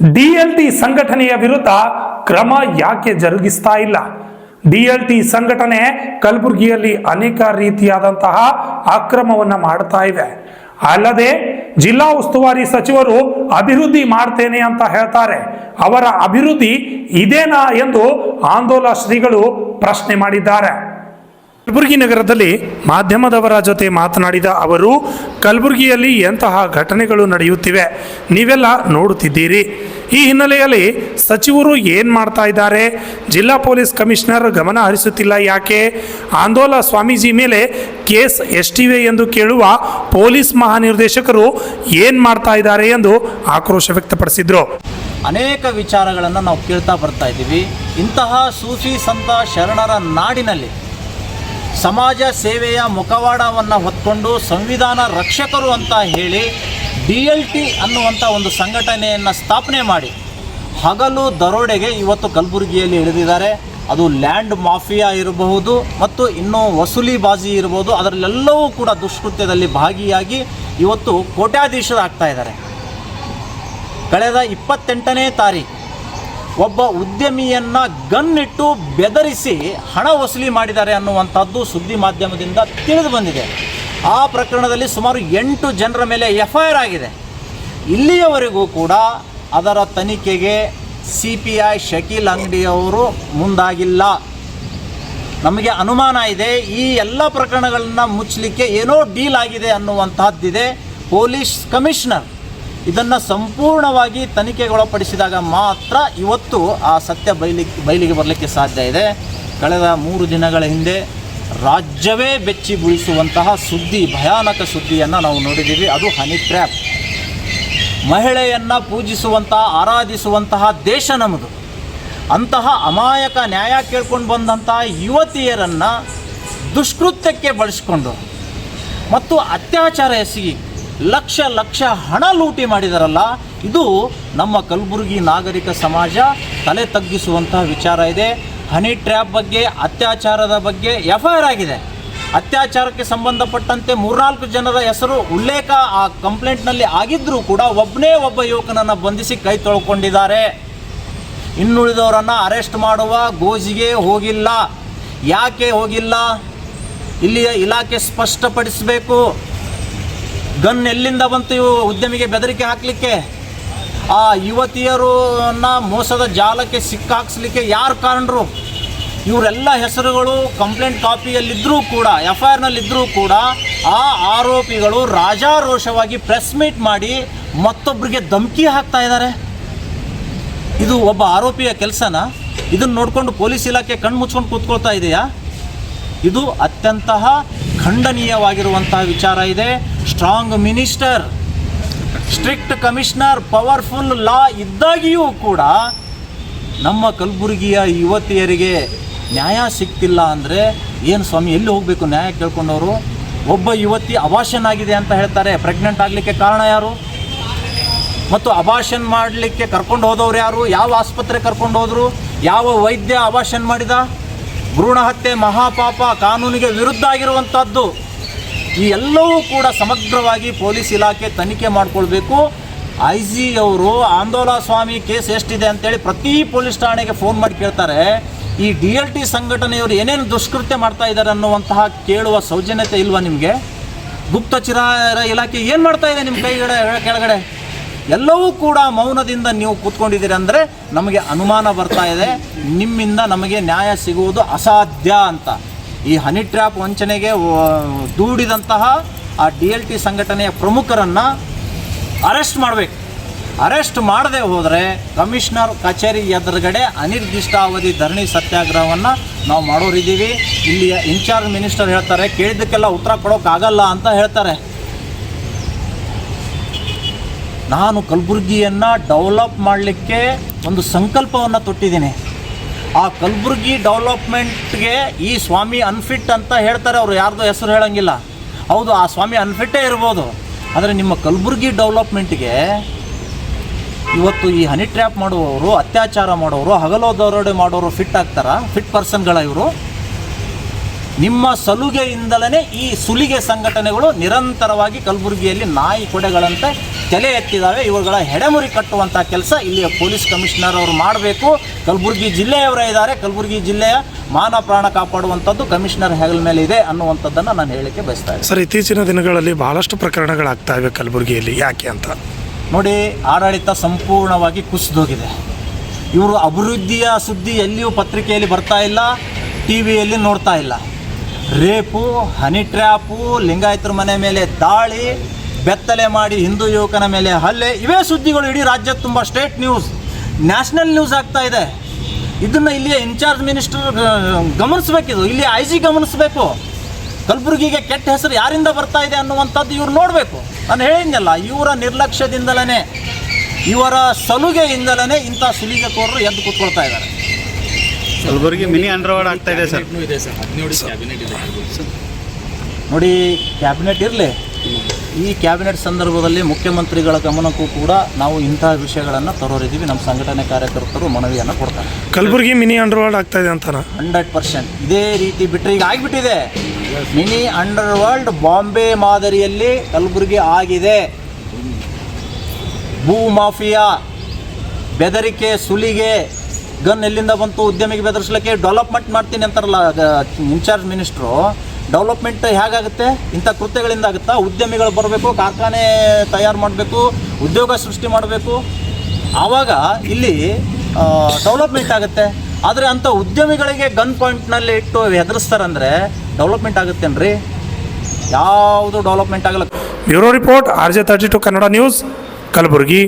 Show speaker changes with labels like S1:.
S1: ಡಿಎಲ್ಟಿ ಸಂಘಟನೆಯ ವಿರುದ್ಧ ಕ್ರಮ ಯಾಕೆ ಜರುಗಿಸ್ತಾ ಇಲ್ಲ? ಡಿಎಲ್ಟಿ ಸಂಘಟನೆ ಕಲಬುರಗಿಯಲ್ಲಿ ಅನೇಕ ರೀತಿಯಾದಂತಹ ಅಕ್ರಮವನ್ನು ಮಾಡ್ತಾ ಇವೆ ಅಲ್ಲದೆ ಜಿಲ್ಲಾ ಉಸ್ತುವಾರಿ ಸಚಿವರು ಅಭಿವೃದ್ಧಿ ಮಾಡ್ತೇನೆ ಅಂತ ಹೇಳ್ತಾರೆ. ಅವರ ಅಭಿವೃದ್ಧಿ ಇದೇನಾ ಎಂದು ಆಂದೋಲನ ಶ್ರೀಗಳು ಪ್ರಶ್ನೆ ಮಾಡಿದ್ದಾರೆ. ಕಲಬುರಗಿ ನಗರದಲ್ಲಿ ಮಾಧ್ಯಮದವರ ಜೊತೆ ಮಾತನಾಡಿದ ಅವರು, ಕಲಬುರಗಿಯಲ್ಲಿ ಎಂತಹ ಘಟನೆಗಳು ನಡೆಯುತ್ತಿವೆ ನೀವೆಲ್ಲ ನೋಡುತ್ತಿದ್ದೀರಿ. ಈ ಹಿನ್ನೆಲೆಯಲ್ಲಿ ಸಚಿವರು ಏನು ಮಾಡ್ತಾ ಇದ್ದಾರೆ? ಜಿಲ್ಲಾ ಪೊಲೀಸ್ ಕಮಿಷನರ್ ಗಮನ ಹರಿಸುತ್ತಿಲ್ಲ ಯಾಕೆ? ಆಂದೋಲ ಸ್ವಾಮೀಜಿ ಮೇಲೆ ಕೇಸ್ ಎಷ್ಟಿವೆ ಎಂದು ಕೇಳುವ ಪೊಲೀಸ್ ಮಹಾನಿರ್ದೇಶಕರು ಏನು ಮಾಡ್ತಾ ಇದ್ದಾರೆ ಎಂದು ಆಕ್ರೋಶ ವ್ಯಕ್ತಪಡಿಸಿದರು.
S2: ಅನೇಕ ವಿಚಾರಗಳನ್ನು ನಾವು ಕೇಳ್ತಾ ಬರ್ತಾ ಇದ್ದೀವಿ. ಇಂತಹ ಸೂಫಿ ಸಂತ ಶರಣರ ನಾಡಿನಲ್ಲಿ ಸಮಾಜ ಸೇವೆಯ ಮುಖವಾಡವನ್ನು ಹೊತ್ಕೊಂಡು ಸಂವಿಧಾನ ರಕ್ಷಕರು ಅಂತ ಹೇಳಿ ಡಿ ಎಲ್ ಟಿ ಅನ್ನುವಂಥ ಒಂದು ಸಂಘಟನೆಯನ್ನು ಸ್ಥಾಪನೆ ಮಾಡಿ. ಹಗಲು ದರೋಡೆಗೆ ಇವತ್ತು ಕಲಬುರಗಿಯಲ್ಲಿ ಇಳಿದಿದ್ದಾರೆ. ಅದು ಲ್ಯಾಂಡ್ ಮಾಫಿಯಾ ಇರಬಹುದು ಮತ್ತು ಇನ್ನೂ ವಸೂಲಿ ಬಾಜಿ ಇರಬಹುದು. ಅದರಲ್ಲೆಲ್ಲವೂ ಕೂಡ ದುಷ್ಕೃತ್ಯದಲ್ಲಿ ಭಾಗಿಯಾಗಿ ಇವತ್ತು ಕೋಟ್ಯಾಧೀಶರಾಗ್ತಾ ಇದ್ದಾರೆ. ಕಳೆದ ಇಪ್ಪತ್ತೆಂಟನೇ ತಾರೀಕು ಒಬ್ಬ ಉದ್ಯಮಿಯನ್ನ ಗನ್ನಿಟ್ಟು ಬೆದರಿಸಿ ಹಣ ವಸೂಲಿ ಮಾಡಿದ್ದಾರೆ ಅನ್ನುವಂಥದ್ದು ಸುದ್ದಿ ಮಾಧ್ಯಮದಿಂದ ತಿಳಿದು ಬಂದಿದೆ. ಆ ಪ್ರಕರಣದಲ್ಲಿ ಸುಮಾರು ಎಂಟು ಜನರ ಮೇಲೆ ಎಫ್ ಐ ಆರ್ ಆಗಿದೆ. ಇಲ್ಲಿಯವರೆಗೂ ಕೂಡ ಅದರ ತನಿಖೆಗೆ ಸಿ ಪಿ ಐ ಶಕೀಲ್ ಅಂಗಡಿಯವರು ಮುಂದಾಗಿಲ್ಲ. ನಮಗೆ ಅನುಮಾನ ಇದೆ, ಈ ಎಲ್ಲ ಪ್ರಕರಣಗಳನ್ನು ಮುಚ್ಚಲಿಕ್ಕೆ ಏನೋ ಡೀಲ್ ಆಗಿದೆ ಅನ್ನುವಂತಹದ್ದಿದೆ ಪೊಲೀಸ್ ಕಮಿಷನರ್. ಇದನ್ನು ಸಂಪೂರ್ಣವಾಗಿ ತನಿಖೆಗೊಳಪಡಿಸಿದಾಗ ಮಾತ್ರ ಇವತ್ತು ಆ ಸತ್ಯ ಬಯಲಿಗೆ ಬಯಲಿಗೆ ಬರಲಿಕ್ಕೆ ಸಾಧ್ಯ ಇದೆ. ಕಳೆದ ಮೂರು ದಿನಗಳ ಹಿಂದೆ ರಾಜ್ಯವೇ ಬೆಚ್ಚಿ ಬೀಳಿಸುವಂತಹ ಸುದ್ದಿ, ಭಯಾನಕ ಸುದ್ದಿಯನ್ನು ನಾವು ನೋಡಿದ್ದೀವಿ. ಅದು ಹನಿ ಟ್ರ್ಯಾಪ್. ಮಹಿಳೆಯನ್ನು ಪೂಜಿಸುವಂತಹ ಆರಾಧಿಸುವಂತಹ ದೇಶ ನಮ್ಮದು. ಅಂತಹ ಅಮಾಯಕ ನ್ಯಾಯ ಕೇಳ್ಕೊಂಡು ಬಂದಂತಹ ಯುವತಿಯರನ್ನು ದುಷ್ಕೃತ್ಯಕ್ಕೆ ಬಳಸಿಕೊಂಡು ಮತ್ತು ಅತ್ಯಾಚಾರ ಎಸಗಿ ಲಕ್ಷ ಲಕ್ಷ ಹಣ ಲೂಟಿ ಮಾಡಿದಾರಲ್ಲ, ಇದು ನಮ್ಮ ಕಲಬುರಗಿ ನಾಗರಿಕ ಸಮಾಜ ತಲೆ ತಗ್ಗಿಸುವಂತಹ ವಿಚಾರ ಇದೆ. ಹನಿ ಟ್ರ್ಯಾಪ್ ಬಗ್ಗೆ, ಅತ್ಯಾಚಾರದ ಬಗ್ಗೆ ಎಫ್ ಐ ಆರ್ ಆಗಿದೆ. ಅತ್ಯಾಚಾರಕ್ಕೆ ಸಂಬಂಧಪಟ್ಟಂತೆ ಮೂರ್ನಾಲ್ಕು ಜನರ ಹೆಸರು ಉಲ್ಲೇಖ ಆ ಕಂಪ್ಲೇಂಟ್ನಲ್ಲಿ ಆಗಿದ್ದರೂ ಕೂಡ ಒಬ್ಬನೇ ಒಬ್ಬ ಯುವಕನನ್ನು ಬಂಧಿಸಿ ಕೈ ತೊಳ್ಕೊಂಡಿದ್ದಾರೆ. ಇನ್ನುಳಿದವರನ್ನು ಅರೆಸ್ಟ್ ಮಾಡುವ ಗೋಜಿಗೆ ಹೋಗಿಲ್ಲ. ಯಾಕೆ ಹೋಗಿಲ್ಲ? ಇಲ್ಲಿಯ ಇಲಾಖೆ ಸ್ಪಷ್ಟಪಡಿಸಬೇಕು. ಗನ್ ಎಲ್ಲಿಂದ ಬಂತು ಇವು ಉದ್ಯಮಿಗೆ ಬೆದರಿಕೆ ಹಾಕಲಿಕ್ಕೆ? ಆ ಯುವತಿಯರನ್ನ ಮೋಸದ ಜಾಲಕ್ಕೆ ಸಿಕ್ಕಾಕ್ಸ್ಲಿಕ್ಕೆ ಯಾರು ಕಾರಣರು? ಇವರೆಲ್ಲ ಹೆಸರುಗಳು ಕಂಪ್ಲೇಂಟ್ ಕಾಪಿಯಲ್ಲಿದ್ದರೂ ಕೂಡ ಎಫ್ ಐ ಆರ್ನಲ್ಲಿದ್ದರೂ ಕೂಡ ಆ ಆರೋಪಿಗಳು ರಾಜಾರೋಷವಾಗಿ ಪ್ರೆಸ್ ಮೀಟ್ ಮಾಡಿ ಮತ್ತೊಬ್ಬರಿಗೆ ಧಮಕಿ ಹಾಕ್ತಾ ಇದ್ದಾರೆ ಇದು ಒಬ್ಬ ಆರೋಪಿಯ ಕೆಲಸನ? ಇದನ್ನು ನೋಡಿಕೊಂಡು ಪೊಲೀಸ್ ಇಲಾಖೆ ಕಣ್ಣು ಮುಚ್ಕೊಂಡು ಕೂತ್ಕೊಳ್ತಾ ಇದೆಯಾ? ಇದು ಅತ್ಯಂತಹ ಖಂಡನೀಯವಾಗಿರುವಂತಹ ವಿಚಾರ ಇದೆ. Strong minister strict commissioner powerful law ಇದ್ದಾಗಿಯೂ ಕೂಡ ನಮ್ಮ ಕಲಬುರಗಿಯ ಯುವತಿಯರಿಗೆ ನ್ಯಾಯ ಸಿಗ್ತಿಲ್ಲ ಅಂದರೆ ಏನು ಸ್ವಾಮಿ, ಎಲ್ಲಿ ಹೋಗಬೇಕು ನ್ಯಾಯ ಕೇಳ್ಕೊಂಡವರು? ಒಬ್ಬ ಯುವತಿ ಅಭಾಷನ್ ಆಗಿದೆ ಅಂತ ಹೇಳ್ತಾರೆ. ಪ್ರೆಗ್ನೆಂಟ್ ಆಗಲಿಕ್ಕೆ ಕಾರಣ ಯಾರು? ಮತ್ತು ಅಭಾಷನ್ ಮಾಡಲಿಕ್ಕೆ ಕರ್ಕೊಂಡು ಹೋದವ್ರು ಯಾರು? ಯಾವ ಆಸ್ಪತ್ರೆ ಕರ್ಕೊಂಡು ಹೋದರು? ಯಾವ ವೈದ್ಯ ಅಭಾಷನ್ ಮಾಡಿದ? ಭ್ರೂಣ ಹತ್ಯೆ ಮಹಾಪಾಪ ಕಾನೂನಿಗೆ ವಿರುದ್ಧ ಆಗಿರುವಂಥದ್ದು ಈ ಎಲ್ಲವೂ ಕೂಡ ಸಮಗ್ರವಾಗಿ ಪೊಲೀಸ್ ಇಲಾಖೆ ತನಿಖೆ ಮಾಡಿಕೊಳ್ಬೇಕು. ಐ ಜಿ ಅವರು, ಆಂದೋಲ ಸ್ವಾಮಿ ಕೇಸ್ ಎಷ್ಟಿದೆ? ಅಂತೇಳಿ ಪ್ರತಿ ಪೊಲೀಸ್ ಠಾಣೆಗೆ ಫೋನ್ ಮಾಡಿ ಕೇಳ್ತಾರೆ. ಈ ಡಿ ಎಲ್ ಟಿ ಸಂಘಟನೆಯವರು ಏನೇನು ದುಷ್ಕೃತ್ಯ ಮಾಡ್ತಾ ಇದ್ದಾರೆ ಅನ್ನುವಂತಹ ಕೇಳುವ ಸೌಜನ್ಯತೆ ಇಲ್ವಾ ನಿಮಗೆ? ಗುಪ್ತಚರ ಇಲಾಖೆ ಏನು ಮಾಡ್ತಾ ಇದೆ ನಿಮ್ಮ ಕೈಗಡೆ, ಕೆಳಗಡೆ? ಎಲ್ಲವೂ ಕೂಡ ಮೌನದಿಂದ ನೀವು ಕೂತ್ಕೊಂಡಿದ್ದೀರಿ ಅಂದರೆ ನಮಗೆ ಅನುಮಾನ ಬರ್ತಾ ಇದೆ. ನಿಮ್ಮಿಂದ ನಮಗೆ ನ್ಯಾಯ ಸಿಗುವುದು ಅಸಾಧ್ಯ ಅಂತ. ಈ ಹನಿ ಟ್ರ್ಯಾಪ್ ವಂಚನೆಗೆ ದೂಡಿದಂತಹ ಆ ಡಿ ಎಲ್ ಟಿ ಸಂಘಟನೆಯ ಪ್ರಮುಖರನ್ನು ಅರೆಸ್ಟ್ ಮಾಡಬೇಕು. ಅರೆಸ್ಟ್ ಮಾಡದೆ ಹೋದರೆ ಕಮಿಷನರ್ ಕಚೇರಿ ಎದುರುಗಡೆ ಅನಿರ್ದಿಷ್ಟಾವಧಿ ಧರಣಿ ಸತ್ಯಾಗ್ರಹವನ್ನು ನಾವು ಮಾಡೋರಿದ್ದೀವಿ. ಇಲ್ಲಿಯ ಇನ್ಚಾರ್ಜ್ ಮಿನಿಸ್ಟರ್ ಹೇಳ್ತಾರೆ, ಕೇಳಿದ್ದಕ್ಕೆಲ್ಲ ಉತ್ತರ ಕೊಡೋಕ್ಕಾಗಲ್ಲ ಅಂತ ಹೇಳ್ತಾರೆ. ನಾನು ಕಲಬುರಗಿಯನ್ನು ಡೆವಲಪ್ ಮಾಡಲಿಕ್ಕೆ ಒಂದು ಸಂಕಲ್ಪವನ್ನು ತೊಟ್ಟಿದ್ದೀನಿ. ಆ ಕಲಬುರಗಿ ಡೆವಲಪ್ಮೆಂಟ್ಗೆ ಈ ಸ್ವಾಮಿ ಅನ್ಫಿಟ್ ಅಂತ ಹೇಳ್ತಾರೆ, ಅವರು ಯಾರ್ದು ಹೆಸರು ಹೇಳಂಗಿಲ್ಲ. ಹೌದು, ಆ ಸ್ವಾಮಿ ಅನ್ಫಿಟ್ಟೇ ಇರ್ಬೋದು. ಆದರೆ ನಿಮ್ಮ ಕಲಬುರಗಿ ಡೆವಲಪ್ಮೆಂಟ್ಗೆ ಇವತ್ತು ಈ ಹನಿ ಟ್ರ್ಯಾಪ್ ಮಾಡುವವರು ಅತ್ಯಾಚಾರ ಮಾಡೋರು ಹಗಲೋ ದರೋಡೆ ಮಾಡೋರು ಫಿಟ್ ಆಗ್ತಾರಾ? ಫಿಟ್ ಪರ್ಸನ್ಗಳ ಇವರು? ನಿಮ್ಮ ಸಲುಗೆಯಿಂದಲೇ ಈ ಸುಲಿಗೆ ಸಂಘಟನೆಗಳು ನಿರಂತರವಾಗಿ ಕಲಬುರಗಿಯಲ್ಲಿ ನಾಯಿ ಕೊಡೆಗಳಂತೆ ತಲೆ ಎತ್ತಿದ್ದಾವೆ ಇವುಗಳ ಹೆಡೆಮುರಿ ಕಟ್ಟುವಂಥ ಕೆಲಸ ಇಲ್ಲಿಯ ಪೊಲೀಸ್ ಕಮಿಷನರ್ ಅವರು ಮಾಡಬೇಕು. ಕಲಬುರಗಿ ಜಿಲ್ಲೆಯವರೇ ಇದ್ದಾರೆ ಕಲಬುರಗಿ ಜಿಲ್ಲೆಯ ಮಾನ ಪ್ರಾಣ ಕಾಪಾಡುವಂಥದ್ದು ಕಮಿಷನರ್ ಹೆಗಲ ಮೇಲೆ ಇದೆ ಅನ್ನುವಂಥದ್ದನ್ನು ನಾನು ಹೇಳಕ್ಕೆ ಬಯಸ್ತಾ ಇದ್ದೀನಿ.
S1: ಸರ್ ಇತ್ತೀಚಿನ ದಿನಗಳಲ್ಲಿ ಬಹಳಷ್ಟು ಪ್ರಕರಣಗಳಾಗ್ತಾ ಇವೆ ಕಲಬುರಗಿಯಲ್ಲಿ ಯಾಕೆ ಅಂತ?
S2: ನೋಡಿ ಆಡಳಿತ ಸಂಪೂರ್ಣವಾಗಿ ಕುಸಿದೋಗಿದೆ. ಇವರು ಅಭಿವೃದ್ಧಿಯ ಸುದ್ದಿ ಎಲ್ಲಿಯೂ ಪತ್ರಿಕೆಯಲ್ಲಿ ಬರ್ತಾ ಇಲ್ಲ ಟಿ ವಿಯಲ್ಲಿ ನೋಡ್ತಾ ಇಲ್ಲ. ರೇಪು ಹನಿ ಟ್ರ್ಯಾಪು ಲಿಂಗಾಯತರ ಮನೆ ಮೇಲೆ ದಾಳಿ ಬೆತ್ತಲೆ ಮಾಡಿ ಹಿಂದೂ ಯುವಕನ ಮೇಲೆ ಹಲ್ಲೆ. ಇವೇ ಸುದ್ದಿಗಳು ಇಡೀ ರಾಜ್ಯ ತುಂಬ ಸ್ಟೇಟ್ ನ್ಯೂಸ್. ನ್ಯಾಷನಲ್ ನ್ಯೂಸ್ ಆಗ್ತಾ ಇದೆ. ಇದನ್ನು ಇಲ್ಲಿಯ ಇನ್ಚಾರ್ಜ್ ಮಿನಿಸ್ಟರ್ ಗಮನಿಸಬೇಕಿದು ಇಲ್ಲಿ ಐ ಜಿ ಗಮನಿಸಬೇಕು. ಕಲಬುರಗಿಗೆ ಕೆಟ್ಟ ಹೆಸರು ಯಾರಿಂದ ಬರ್ತಾ ಇದೆ ಅನ್ನುವಂಥದ್ದು ಇವ್ರು ನೋಡಬೇಕು. ನಾನು ಹೇಳಿದ್ನಲ್ಲ ಇವರ ನಿರ್ಲಕ್ಷ್ಯದಿಂದಲೇ ಇವರ ಸಲುಗೆಯಿಂದಲೇ ಇಂಥ ಸುಲಿಗೆಕೋರರು ಎದ್ದು ಕೂತ್ಕೊಳ್ತಾ ಇದ್ದಾರೆ.
S3: ಕಲಬುರಗಿ ಮಿನಿ ಅಂಡರ್ವರ್ಡ್ ಆಗ್ತಾ ಇದೆ ಸರ್.
S2: ನೋಡಿ ಕ್ಯಾಬಿನೆಟ್ ಇರಲಿ. ಈ ಕ್ಯಾಬಿನೆಟ್ ಸಂದರ್ಭದಲ್ಲಿ ಮುಖ್ಯಮಂತ್ರಿಗಳ ಗಮನಕ್ಕೂ ಕೂಡ ನಾವು ಇಂತಹ ವಿಷಯಗಳನ್ನು ತರೋರಿದ್ದೀವಿ. ನಮ್ಮ ಸಂಘಟನೆ ಕಾರ್ಯಕರ್ತರು ಮನವಿಯನ್ನು ಕೊಡ್ತಾರೆ.
S1: ಕಲಬುರಗಿ ಮಿನಿ ಅಂಡರ್ವರ್ಲ್ಡ್ ಆಗ್ತಾ ಇದೆ ಅಂತಾರೆ
S2: ಹಂಡ್ರೆಡ್ ಪರ್ಸೆಂಟ್. ಇದೇ ರೀತಿ ಬಿಟ್ಟರೆ ಈಗ ಆಗಿಬಿಟ್ಟಿದೆ. ಮಿನಿ ಅಂಡರ್ ವರ್ಲ್ಡ್ ಬಾಂಬೆ ಮಾದರಿಯಲ್ಲಿ ಕಲಬುರಗಿ ಆಗಿದೆ. ಭೂ ಮಾಫಿಯಾ ಬೆದರಿಕೆ ಸುಲಿಗೆ ಗನ್ ಎಲ್ಲಿಂದ ಬಂತು ಉದ್ಯಮಿಗೆ ಬೆದರಿಸ್ಲಿಕ್ಕೆ ಡೆವಲಪ್ಮೆಂಟ್ ಮಾಡ್ತೀನಿ ಅಂತಾರಲ್ಲ ಇನ್ಚಾರ್ಜ್ ಮಿನಿಸ್ಟ್ರು. ಡೆವಲಪ್ಮೆಂಟ್ ಹೇಗಾಗುತ್ತೆ? ಇಂಥ ಕೃತ್ಯಗಳಿಂದ ಆಗುತ್ತಾ? ಉದ್ಯಮಿಗಳು ಬರಬೇಕು, ಕಾರ್ಖಾನೆ ತಯಾರು ಮಾಡಬೇಕು, ಉದ್ಯೋಗ ಸೃಷ್ಟಿ ಮಾಡಬೇಕು. ಆವಾಗ ಇಲ್ಲಿ ಡೆವಲಪ್ಮೆಂಟ್ ಆಗುತ್ತೆ. ಆದರೆ ಅಂಥ ಉದ್ಯಮಿಗಳಿಗೆ ಗನ್ ಪಾಯಿಂಟ್ನಲ್ಲಿ ಇಟ್ಟು ಎದುರಿಸ್ತಾರಂದರೆ ಡೆವಲಪ್ಮೆಂಟ್ ಆಗುತ್ತೇನ್ರಿ? ಯಾವುದು ಡೆವಲಪ್ಮೆಂಟ್ ಆಗಲ್ಲ.
S1: Bureau report, R J thirty two Kannada news, Kalaburagi.